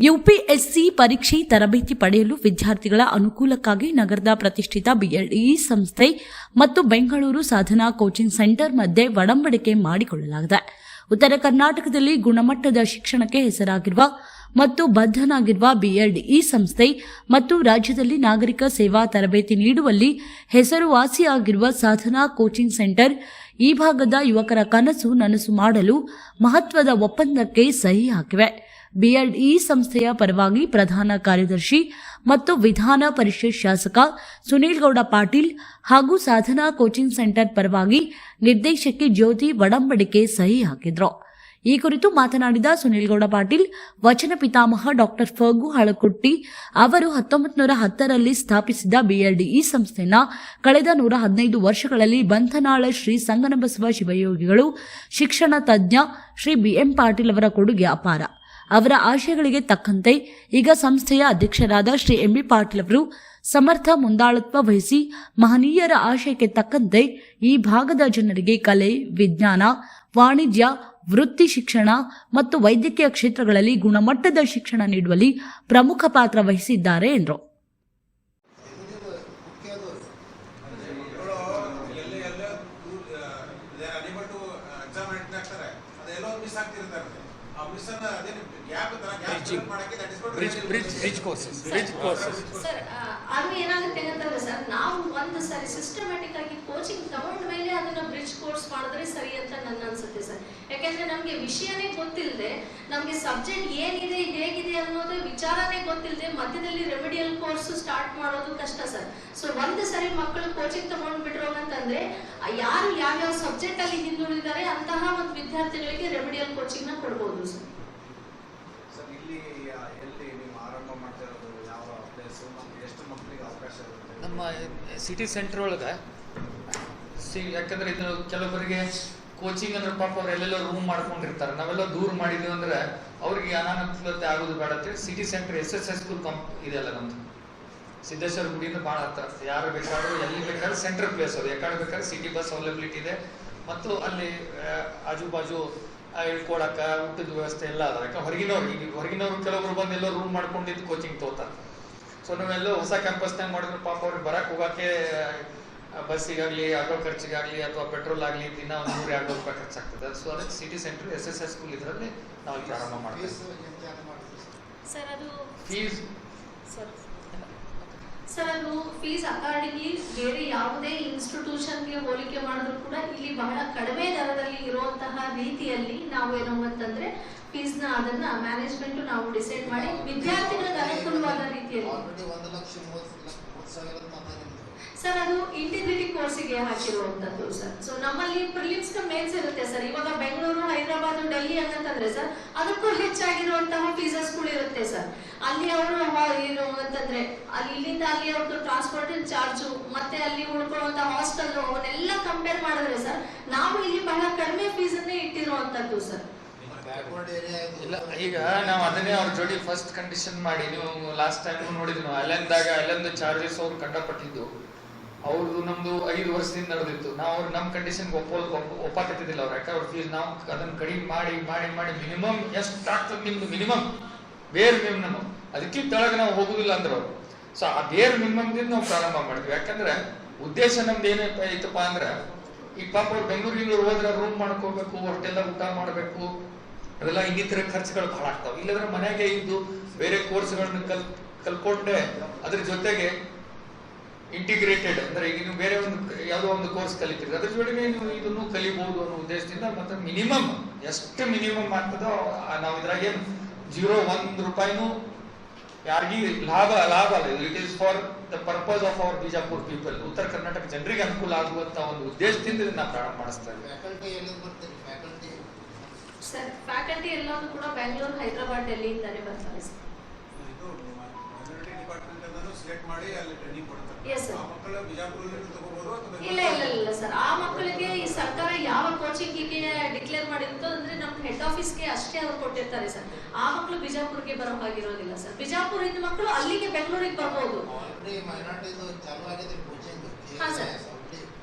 UPSC ಪರೀಕ್ಷೆ ತರಬೇತಿ ಪಡೆಯಲು ವಿದ್ಯಾರ್ಥಿಗಳ ಅನುಕೂಲಕ್ಕಾಗಿ ನಗರದ ಪ್ರತಿಷ್ಠಿತ ಬಿಎಲ್ಇ ಸಂಸ್ಥೆ ಮತ್ತು ಬೆಂಗಳೂರು ಸಾಧನಾ ಕೋಚಿಂಗ್ ಸೆಂಟರ್ ಮಧ್ಯೆ ಒಡಂಬಡಿಕೆ ಮಾಡಿಕೊಳ್ಳಲಾಗಿದೆ. ಉತ್ತರ ಕರ್ನಾಟಕದಲ್ಲಿ ಗುಣಮಟ್ಟದ ಶಿಕ್ಷಣಕ್ಕೆ ಹೆಸರಾಗಿರುವ ಮತ್ತು ಬದ್ಧನಾಗಿರುವ ಬಿಎಲ್ಇ ಸಂಸ್ಥೆ ಮತ್ತು ರಾಜ್ಯದಲ್ಲಿ ನಾಗರಿಕ ಸೇವಾ ತರಬೇತಿ ನೀಡುವಲ್ಲಿ ಹೆಸರುವಾಸಿಯಾಗಿರುವ ಸಾಧನಾ ಕೋಚಿಂಗ್ ಸೆಂಟರ್ ಈ ಭಾಗದ ಯುವಕರ ಕನಸು ನನಸು ಮಾಡಲು ಮಹತ್ವದ ಒಪ್ಪಂದಕ್ಕೆ ಸಹಿ ಹಾಕಿವೆ. ಬಿಎಲ್ಇ ಸಂಸ್ಥೆಯ ಪರವಾಗಿ ಪ್ರಧಾನ ಕಾರ್ಯದರ್ಶಿ ಮತ್ತು ವಿಧಾನ ಪರಿಷತ್ ಶಾಸಕ ಸುನೀಲ್ ಗೌಡ ಪಾಟೀಲ್ ಹಾಗೂ ಸಾಧನಾ ಕೋಚಿಂಗ್ ಸೆಂಟರ್ ಪರವಾಗಿ ನಿರ್ದೇಶಕಿ ಜ್ಯೋತಿ ಒಡಂಬಡಿಕೆ ಸಹಿ ಹಾಕಿದ್ರು. ಈ ಕುರಿತು ಮಾತನಾಡಿದ ಸುನೀಲ್ ಗೌಡ ಪಾಟೀಲ್, ವಚನ ಪಿತಾಮಹ ಡಾಕ್ಟರ್ ಫಗು ಹಳಕುಟ್ಟಿ ಅವರು ಹತ್ತೊಂಬತ್ತು ನೂರ ಹತ್ತರಲ್ಲಿ ಸ್ಥಾಪಿಸಿದ ಬಿಎಲ್ಡಿಇ ಸಂಸ್ಥೆನ ಕಳೆದ ನೂರ ಹದಿನೈದು ವರ್ಷಗಳಲ್ಲಿ ಬಂಧನಾಳ ಶ್ರೀ ಸಂಗನಬಸವ ಶಿವಯೋಗಿಗಳು, ಶಿಕ್ಷಣ ತಜ್ಞ ಶ್ರೀ ಬಿಎಂ ಪಾಟೀಲ್ ಅವರ ಕೊಡುಗೆ ಅಪಾರ. ಅವರ ಆಶಯಗಳಿಗೆ ತಕ್ಕಂತೆ ಈಗ ಸಂಸ್ಥೆಯ ಅಧ್ಯಕ್ಷರಾದ ಶ್ರೀ ಎಂಬಿ ಪಾಟೀಲ್ ಅವರು ಸಮರ್ಥ ಮುಂದಾಳತ್ವ ವಹಿಸಿ ಮಹನೀಯರ ಆಶಯಕ್ಕೆ ತಕ್ಕಂತೆ ಈ ಭಾಗದ ಜನರಿಗೆ ಕಲೆ, ವಿಜ್ಞಾನ, ವಾಣಿಜ್ಯ, ವೃತ್ತಿ ಶಿಕ್ಷಣ ಮತ್ತು ವೈದ್ಯಕೀಯ ಕ್ಷೇತ್ರಗಳಲ್ಲಿ ಗುಣಮಟ್ಟದ ಶಿಕ್ಷಣ ನೀಡುವಲ್ಲಿ ಪ್ರಮುಖ ಪಾತ್ರ ವಹಿಸಿದ್ದಾರೆ ಎಂದರು. ಸರ್ ಅದು ಏನಾಗುತ್ತೆ ಅಂತಂದ್ರೆ ಸರ್ ನಾವು ಒಂದು ಸಾರಿ ಸಿಸ್ಟಮ್ಯಾಟಿಕ್ ಆಗಿ ಕೋಚಿಂಗ್ ತಗೊಂಡ ಮೇಲೆ ಅದನ್ನ ಬ್ರಿಡ್ಜ್ ಕೋರ್ಸ್ ಮಾಡಿದ್ರೆ ಸರಿ ಅಂತ ನನ್ನ ಅನ್ಸುತ್ತೆ ಸರ್ ಯಾಕಂದ್ರೆ ನಮ್ಗೆ ವಿಷಯನೇ ಗೊತ್ತಿಲ್ಲದೆ ನಮ್ಗೆ ಸಬ್ಜೆಕ್ಟ್ ಏನಿದೆ ಹೇಗಿದೆ ಅನ್ನೋದು ವಿಚಾರನೇ ಗೊತ್ತಿಲ್ಲದೆ ಮಧ್ಯದಲ್ಲಿ ರೆಮಿಡಿಯಲ್ ಕೋರ್ಸ್ ಸ್ಟಾರ್ಟ್ ಮಾಡೋದು ಕಷ್ಟ ಸರ್ ಸೊ ಒಂದು ಸರಿ ಮಕ್ಕಳು ಕೋಚಿಂಗ್ ತಗೊಂಡ್ಬಿಟ್ರು ಅಂತಂದ್ರೆ ಯಾರು ಯಾವ್ಯಾವ ಸಬ್ಜೆಕ್ಟ್ ಅಲ್ಲಿ ಹಿಂದುಳಿದಾರೆ ಅಂತಹ ಒಂದು ವಿದ್ಯಾರ್ಥಿಗಳಿಗೆ ರೆಮಿಡಿಯಲ್ ಕೋಚಿಂಗ್ನ ಕೊಡ್ಬೋದು ಸರ್. ಸರ್ ಇಲ್ಲಿ ಎಲ್ಲಿ ನೀವು ಆರಂಭ ಮಾಡ್ತಾ ಇರೋದು ಯಾವ ಪ್ಲೇಸ್ ಎಷ್ಟು ಮಕ್ಕಳಿಗೆ ಅವಕಾಶ ಇರುತ್ತೆ? ನಮ್ಮ ಸಿಟಿ ಸೆಂಟರ್ ಒಳಗೆ ಸಿ ಯಾಕಂದ್ರೆ ಇದು ಕೆಲವರಿಗೆ ಕೋಚಿಂಗ್ ಅಂದ್ರೆ ಪಾಪ ಅವ್ರು ಎಲ್ಲೆಲ್ಲೋ ರೂಮ್ ಮಾಡ್ಕೊಂಡಿರ್ತಾರೆ. ನಾವೆಲ್ಲ ದೂರ ಮಾಡಿದ್ವಿ ಅಂದ್ರೆ ಅವ್ರಿಗೆ ಅನಾನುಕೂಲತೆ ಆಗೋದು ಬೇಡ ಅಂತ city centre S S S school ಕಂಪ್ ಇದೆಯಲ್ಲ ನಮ್ದು. ಸಿದ್ದೇಶ್ವರ ಗುಡಿಯಿಂದ ಭಾಳ ಹತ್ರ ಯಾರು ಬೇಕಾದ್ರೂ ಎಲ್ಲಿ ಬೇಕಾದ್ರೂ ಸೆಂಟ್ರಲ್ ಪ್ಲೇಸ್ ಅದು. ಯಾಕಡೆ ಬೇಕಾದ್ರೆ ಸಿಟಿ ಬಸ್ ಅವೈಲಬಿಲಿಟಿ ಇದೆ. ಮತ್ತು ಅಲ್ಲಿ ಆಜು ಬಾಜು ಆ, ಇಳ್ಕೊಳಕ ಊಟದ ವ್ಯವಸ್ಥೆ ಎಲ್ಲ ಅದ. ಯಾಕಂದ್ರೆ ಹೊರಗಿನವ್ರು ಈಗ ಹೊರಗಿನವ್ರು ಕೆಲವೊಬ್ರು ಬಂದು ಎಲ್ಲೋ ರೂಮ್ ಮಾಡ್ಕೊಂಡಿದ್ದು ಕೋಚಿಂಗ್ ತಗೋತಾರೆ ಸೊ ನಾವೆಲ್ಲೋ ಹೊಸ ಕ್ಯಾಂಪಸ್ನಾಗ ಮಾಡಿದ್ರೆ ಪಾಪ ಅವ್ರಿಗೆ ಬರಕ್ಕೆ ಹೋಗಕ್ಕೆ ಬಸ್ಸಿಗಾಗಲಿ ಆಟೋ ಖರ್ಚಿಗಾಗಲಿ ಅಥವಾ ಪೆಟ್ರೋಲ್ ಆಗಲಿ ದಿನ ಒಂದು ನೂರು ಎರಡು ರೂಪಾಯಿ ಖರ್ಚಾಗ್ತದೆ. ಸೊ ಅದಕ್ಕೆ city centre S S S school ಇದರಲ್ಲಿ ನಾವು ಪ್ರಾರಂಭ ಮಾಡ್ತೀವಿ. ಸರ್? ಅದು ಫೀಸ್ ಸರ್, ಫೀಸ್ ಅಕಾರ್ಡಿಂಗ್ಲಿ ಬೇರೆ ಯಾವುದೇ ಇನ್ಸ್ಟಿಟ್ಯೂಷನ್ಗೆ ಹೋಲಿಕೆ ಮಾಡಿದ್ರು ಕೂಡ ಇಲ್ಲಿ ಬಹಳ ಕಡಿಮೆ ದರದಲ್ಲಿ ಇರುವಂತಹ ರೀತಿಯಲ್ಲಿ ನಾವು ಏನು ಅಂತಂದ್ರೆ ಫೀಸ್ನ ಅದನ್ನ ಮ್ಯಾನೇಜ್ಮೆಂಟ್ ನಾವು ಡಿಸೈಡ್ ಮಾಡಿ ವಿದ್ಯಾರ್ಥಿಗಳಿಗೆ ಅನುಕೂಲವಾದ ರೀತಿಯಲ್ಲಿ. ಸರ್, ಅದು ಇಂಟಿಗ್ರಿಟಿ ಕೋರ್ಸಿಗೆ ಹಾಕಿರುವಂತದ್ದು ಸರ್. ಸೊ ನಮ್ಮಲ್ಲಿ ಪ್ರಿಲಿಮ್ಸ್ ಮೇನ್ಸ್ ಇರುತ್ತೆ ಸರ್. ಇವಾಗ ಬೆಂಗಳೂರು, ಹೈದರಾಬಾದ್, ಡೆಲ್ಲಿ ಅಂತಂದ್ರೆ ಸರ್, ಅದಕ್ಕೂ ಹೆಚ್ಚಾಗಿರುವಂತಹ ಫೀಸಸ್ಗಳು ಇರುತ್ತೆ ಸರ್. ಅಲ್ಲಿ ಅವರು ಏನು ಅಂತಂದ್ರೆ, ಅಲ್ಲಿ ಇಲ್ಲಿಂದ ಅಲ್ಲಿ ಅವ್ರದ್ದು ಟ್ರಾನ್ಸ್ಪೋರ್ಟ್ ಚಾರ್ಜು ಮತ್ತೆ ಅಲ್ಲಿ ಉಳ್ಕೊಳ್ಳುವಂತ ಹಾಸ್ಟೆಲ್ ಅವನ್ನೆಲ್ಲ ಕಂಪೇರ್ ಮಾಡಿದ್ರೆ ಸರ್, ನಾವು ಇಲ್ಲಿ ಬಹಳ ಕಡಿಮೆ ಫೀಸ್ ಅನ್ನೇ ಇಟ್ಟಿರುವಂತದ್ದು ಸರ್. ಇಲ್ಲ. ಈಗ ನಾವು ಅದನ್ನೇ ಅವ್ರ ಜೋಡಿ ಫಸ್ಟ್ ಕಂಡೀಷನ್ ಮಾಡಿ, ನೀವು ಲಾಸ್ಟ್ ಟೈಮ್ ನೋಡಿದ್ನು, ಅಲ್ಲೆಂದಾಗ ಅಲ್ಲೊಂದು ಚಾರ್ಜಸ್ ಅವ್ರು ಕಂಡಪಟ್ಟಿದ್ದು. ಅವ್ರದ್ದು ನಮ್ದು ಐದು ವರ್ಷದಿಂದ ನಡೆದಿತ್ತು. ನಾವು ಅವ್ರು ನಮ್ಮ ಕಂಡೀಷನ್ ಒಪ್ಪೋ ಒಪ್ಪಾಕತ್ತಿದ್ದಿಲ್ಲ ಅವ್ರು. ಯಾಕಂದ್ರೆ ಅವ್ರ ಫೀಸ್ ನಾವು ಅದನ್ನ ಕಡಿಮೆ ಮಾಡಿ ಮಾಡಿ ಮಾಡಿ ಮಿನಿಮಮ್ ಎಷ್ಟು ಆಗ್ತದೆ ನಿಮ್ದು ಮಿನಿಮಮ್ ಬೇರ್ ಮಿನಿಮಮ್ ಅದಕ್ಕೆ ಕೆಳಗೆ ನಾವು ಹೋಗುದಿಲ್ಲ ಅಂದ್ರೆ ಅವರು. ಸೊ ಆ ಬೇರ್ ಮಿನಿಮಮ್ದಿಂದ ನಾವು ಪ್ರಾರಂಭ ಮಾಡಿದ್ವಿ. ಯಾಕಂದ್ರೆ ಉದ್ದೇಶ ನಮ್ದು ಏನಪ್ಪ ಇತ್ತಪ್ಪ ಅಂದ್ರೆ, ಈ ಪಾಪ ಅವ್ರು ಬೆಂಗಳೂರಿಗೆ ಹೋದ್ರೆ ರೂಮ್ ಮಾಡ್ಕೋಬೇಕು ಹೊಟ್ಟೆಲ್ಲ ಊಟ ಮಾಡಬೇಕು. ಅದೆಲ್ಲ ಇನ್ನಿತರ ಖರ್ಚುಗಳು ಬಹಳ ಆಗ್ತಾವೆ. ಇಲ್ಲದ್ರೆ ಮನೆಗೆ ಇದ್ದು ಬೇರೆ ಕೋರ್ಸ್ಗಳನ್ನ ಕಲ್ ಕಲ್ಕೊಂಡೆ ಅದ್ರ ಜೊತೆಗೆ ಇಂಟಿಗ್ರೇಟೆಡ್ ಅಂದ್ರೆ ಈಗ ನೀವು ಬೇರೆ ಒಂದು ಯಾವುದೋ ಒಂದು ಕೋರ್ಸ್ ಕಲಿತೀರಿ ಅದ್ರ ಜೊತೆಗೆ ನೀವು ಇದನ್ನು ಕಲಿಬಹುದು ಅನ್ನೋ ಉದ್ದೇಶದಿಂದ ಮತ್ತೆ ಮಿನಿಮಮ್ ಎಷ್ಟು ಮಿನಿಮಮ್ ಆಗ್ತದೋ ನಾವು ಇದ್ರಾಗ ಏನು ಜೀರೋ ಒಂದ್ ರೂಪಾಯಿನೂ ಯಾರಿಗೂ ಲಾಭ ಲಾಭ ಅಲ್ಲ. It is for the purpose of our Bijapur people ಉತ್ತರ ಕರ್ನಾಟಕ ಜನರಿಗೆ ಅನುಕೂಲ ಆಗುವಂತ ಒಂದು ಉದ್ದೇಶದಿಂದ ಇದನ್ನ ಪ್ರಾರಂಭ ಮಾಡಿಸ್ತಾ ಇದ್ದೀವಿ. ಫ್ಯಾಕಲ್ಟಿ ಎಲ್ಲಿಂದ ಬರ್ತೀರಿ? ಫ್ಯಾಕಲ್ಟಿ ಸರ್ ಫ್ಯಾಕಲ್ಟಿ ಎಲ್ಲರೂ ಕೂಡ ಬೆಂಗಳೂರು ಹೈದರಾಬಾದ್ ಡೆಲ್ಲಿಯಿಂದಾನೇ ಬರ್ತಾರೆ ಸೆಲೆಕ್ಟ್ ಮಾಡಿ ಅಲ್ಲಿ ಟ್ರೈನಿಂಗ್ ಕೊಡ್ತಾರೆ. Yes, sir. ಆ ಮಕ್ಕಳ ಬಿಜಾಪುರದಲ್ಲಿ ತಗೋಬಹುದು ಅಥವಾ ಇಲ್ಲ ಇಲ್ಲ ಇಲ್ಲ ಸರ್ ಆ ಮಕ್ಕಳಿಗೆ ಈ ಸರ್ಕಾರ ಯಾವ ಕೋಚಿಂಗಿಗೆ ಡಿಕ್ಲೇರ್ ಮಾಡಿರುತ್ತೋ ಅಂದ್ರೆ ನಮ್ಮ ಹೆಡ್ ಆಫೀಸ್ಗೆ ಅಷ್ಟೇ ಅವ್ರು ಕೊಟ್ಟಿರ್ತಾರೆ ಸರ್ ಆ ಮಕ್ಕಳು ಬಿಜಾಪುರ್ಗೆ ಹಾಗಿರೋದಿಲ್ಲ ಸರ್ ಬಿಜಾಪುರದಿಂದ ಮಕ್ಕಳು ಅಲ್ಲಿಗೆ ಬೆಂಗಳೂರಿಗೆ ಬರ್ಬೋದು. ಹಾ, sir.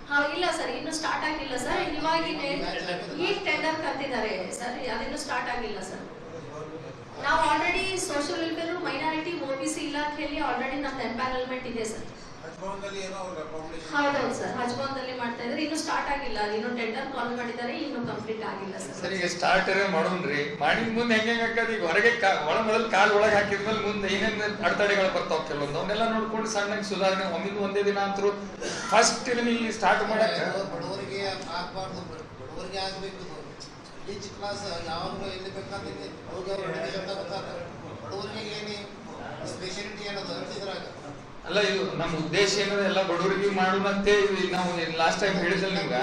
ಹಾ ಇಲ್ಲ ಸರ್ ಇನ್ನು ಸ್ಟಾರ್ಟ್ ಆಗಿಲ್ಲ ಸರ್ ಇವಾಗಿನೇ ಈಗ ಟೆಂಡರ್ ಕರೆದಿದ್ದಾರೆ ಸರ್ ಅದಿನ್ನು ಸ್ಟಾರ್ಟ್ ಆಗಿಲ್ಲ ಸರ್ ನಾವು ಆಲ್ರೆಡಿ ಸೋಷಿಯಲ್ ಇಲಾಖೆಯಲ್ಲಿ ಆಲ್ರೆಡಿ ನಮ್ದು ಎಂಪ್ಯಾನಲ್ಮೆಂಟ್ ಇದೆ ಸರ್. ಹೌದೌದು ಸರ್. ಹಜ್ಬಾನ್ದಲ್ಲಿ ಮಾಡ್ತಾ ಇದ್ರೆ ಇನ್ನು ಸ್ಟಾರ್ಟ್ ಆಗಿಲ್ಲ. ಇನ್ನು ಟೆಂಡರ್ ಕಾಲ್ ಮಾಡಿದ್ದಾರೆ. ಇನ್ನು ಕಂಪ್ಲೀಟ್ ಆಗಿಲ್ಲ ಸರ್. ಸರ್ ಈಗ ಸ್ಟಾರ್ಟ್ ಮಾಡೋಣ್ರಿ. ಮಾಡಿ ಮುಂದೆ ಹೆಂಗೆ ಹಾಕದ್ ಈಗ ಹೊರಗೆ ಕಾ- ಒಳ ಮೊದಲು ಕಾಲ್ ಒಳಗೆ ಹಾಕಿದ್ಮೇಲೆ ಮುಂದೆ ಏನೇನು ಅಡೆತಡೆಗಳು ಬರ್ತಾವ ಕೆಲವೊಂದು? ಅವನ್ನೆಲ್ಲ ನೋಡ್ಕೊಂಡು ಸಣ್ಣಗೆ ಸುಧಾರಣೆ ಒಮ್ಮಿಂದ ಒಂದೇ ದಿನ ಅಂತರೂ ಫಸ್ಟ್ ಇಲ್ಲಿ ಸ್ಟಾರ್ಟ್ ಮಾಡಕ್ಕೆ ಬಡವರಿಗೆ ಆಗಬಾರ್ದು ಬಡವರಿಗೆ ಆಗಬೇಕು ಈಚ್ ಕ್ಲಾಸ್ ಯಾವಾಗಲೂ ಎಲ್ಲಿ ಬೇಕಾದ್ರೆ ಹೋಗಿ ಅವ್ರು ಅಡ್ಮಿಷನ್ ತಗೋತಾರೆ ಬಡವರಿಗೆ ಏನೇ ಅಲ್ಲ ಇದು ನಮ್ಮ ಉದ್ದೇಶ ಏನದ ಎಲ್ಲ ಬಡವರಿಗೆ ಮಾಡುವಂತೆ ಇದು ನಾವು ಲಾಸ್ಟ್ ಟೈಮ್ ಹೇಳಿದ್ರೆ ನಿಮ್ಗೆ.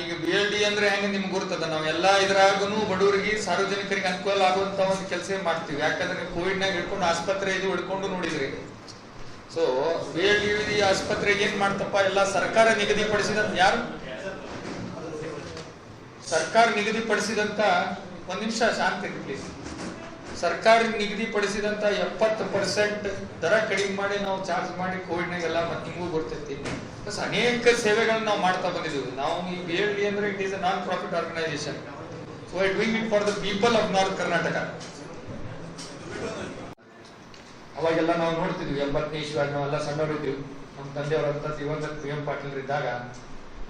ಈಗ ಬಿ ಎಲ್ ಡಿ ಅಂದ್ರೆ ಹೆಂಗ ನಿಮ್ಗೆ ಗೊತ್ತದ ನಾವು ಎಲ್ಲಾ ಇದ್ರಾಗನು ಬಡವರಿಗೆ ಸಾರ್ವಜನಿಕರಿಗೆ ಅನುಕೂಲ ಆಗುವಂತ ಒಂದು ಕೆಲಸ ಮಾಡ್ತೀವಿ. ಯಾಕಂದ್ರೆ ಕೋವಿಡ್ ನಾಗ ಹಿಡ್ಕೊಂಡು ಆಸ್ಪತ್ರೆ ಇದು ಹಿಡ್ಕೊಂಡು ನೋಡಿದ್ರಿ. ಸೊ ಬಿ ಎಲ್ ಡಿ ಆಸ್ಪತ್ರೆಗೆ ಏನ್ ಮಾಡ್ತಪ್ಪ? ಎಲ್ಲ ಸರ್ಕಾರ ನಿಗದಿಪಡಿಸಿದ ಯಾರು? ಸರ್ಕಾರ ನಿಗದಿಪಡಿಸಿದಂತ ಒಂದ್ ನಿಮಿಷ ಶಾಂತಿ ಪ್ಲೀಸ್ ಸರ್ಕಾರ ನಿಗದಿಪಡಿಸಿದಂತ ಎಪ್ಪತ್ತು ಪರ್ಸೆಂಟ್ ದರ ಕಡಿಮೆ ಮಾಡಿ ನಾವು ಚಾರ್ಜ್ ಮಾಡಿ ಕೋವಿಡ್ನಾಗೆಲ್ಲ ಮತ್ತೆ ನಿಮಗೂ ಗೊತ್ತೈತಿ ಪ್ಲಸ್ ಅನೇಕ ಸೇವೆಗಳನ್ನ ನಾವು ಮಾಡ್ತಾ ಬಂದಿದ್ದೀವಿ. ನಾವು ಈಗ ಹೇಳಿ ಅಂದ್ರೆ it is a non profit organisation so I doing it for the people of north Karnataka ಅವಾಗೆಲ್ಲ ನಾವು ನೋಡ್ತಿದ್ವಿ, ಎಂಬತ್ತನೇ ಇಶ್ವಾಗ ನಾವೆಲ್ಲ ಸಣ್ಣವರಿದ್ವಿ. ನಮ್ಮ ತಂದೆಯವರಂತ ದಿವಂಗತ ಪಿ ಎಂ ಪಾಟೀಲ್ ಇದ್ದಾಗ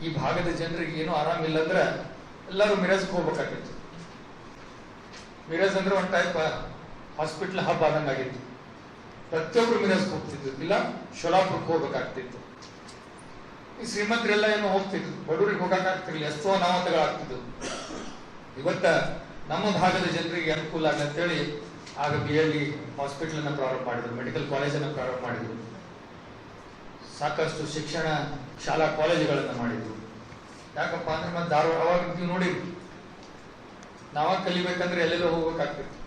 ಈ ಭಾಗದ ಜನರಿಗೆ ಏನೂ ಆರಾಮಿಲ್ಲ ಅಂದ್ರೆ ಎಲ್ಲರೂ ಮಿರಜ್ಗೆ ಹೋಗ್ಬೇಕಾಗಿತ್ತು. ಮಿರಜ್ ಅಂದ್ರೆ ಒಂದು ಟೈಪ್ ಹಾಸ್ಪಿಟ್ಲ್ ಹಬ್ ಆದಂಗ ಆಗಿತ್ತು ಪ್ರತಿಯೊಬ್ರು ಮಿರಜ್ಗೆ ಹೋಗ್ತಿದ್ರು. ಇಲ್ಲ, ಶೋಲಾಪುರಕ್ಕೆ ಹೋಗ್ಬೇಕಾಗ್ತಿತ್ತು. ಈ ಶ್ರೀಮಂತರೆಲ್ಲ ಏನು ಹೋಗ್ತಿದ್ರು? ಬಡವರಿಗೆ ಹೋಗಕ್ಕಾಗ್ತಿರ್ಲಿಲ್ಲ ಎಷ್ಟೋ ಅನಾಹುತಗಳಾಗ್ತಿದ್ವು. ಇವತ್ತ ನಮ್ಮ ಭಾಗದ ಜನರಿಗೆ ಅನುಕೂಲ ಆಗಲಿ ಅಂತೇಳಿ ಆಗ ಬಿ ಎಲ್ ಹಾಸ್ಪಿಟಲ್ ಅನ್ನ ಪ್ರಾರಂಭ ಮಾಡಿದ್ರು. ಮೆಡಿಕಲ್ ಕಾಲೇಜ್ ಅನ್ನ ಪ್ರಾರಂಭ ಮಾಡಿದ್ರು. ಸಾಕಷ್ಟು ಶಿಕ್ಷಣ ಶಾಲಾ ಕಾಲೇಜುಗಳನ್ನ ಮಾಡಿದ್ರು. ಯಾಕಪ್ಪ ಅಂದ್ರೆ ಮತ್ತೆ ಧಾರವಾಡ ಅವಾಗ ನೀವು ನೋಡಿ ನಾವ ಕಲಿಬೇಕಂದ್ರೆ ಎಲ್ಲೆಲ್ಲ ಹೋಗ್ಬೇಕಾಗ್ತಿತ್ತು.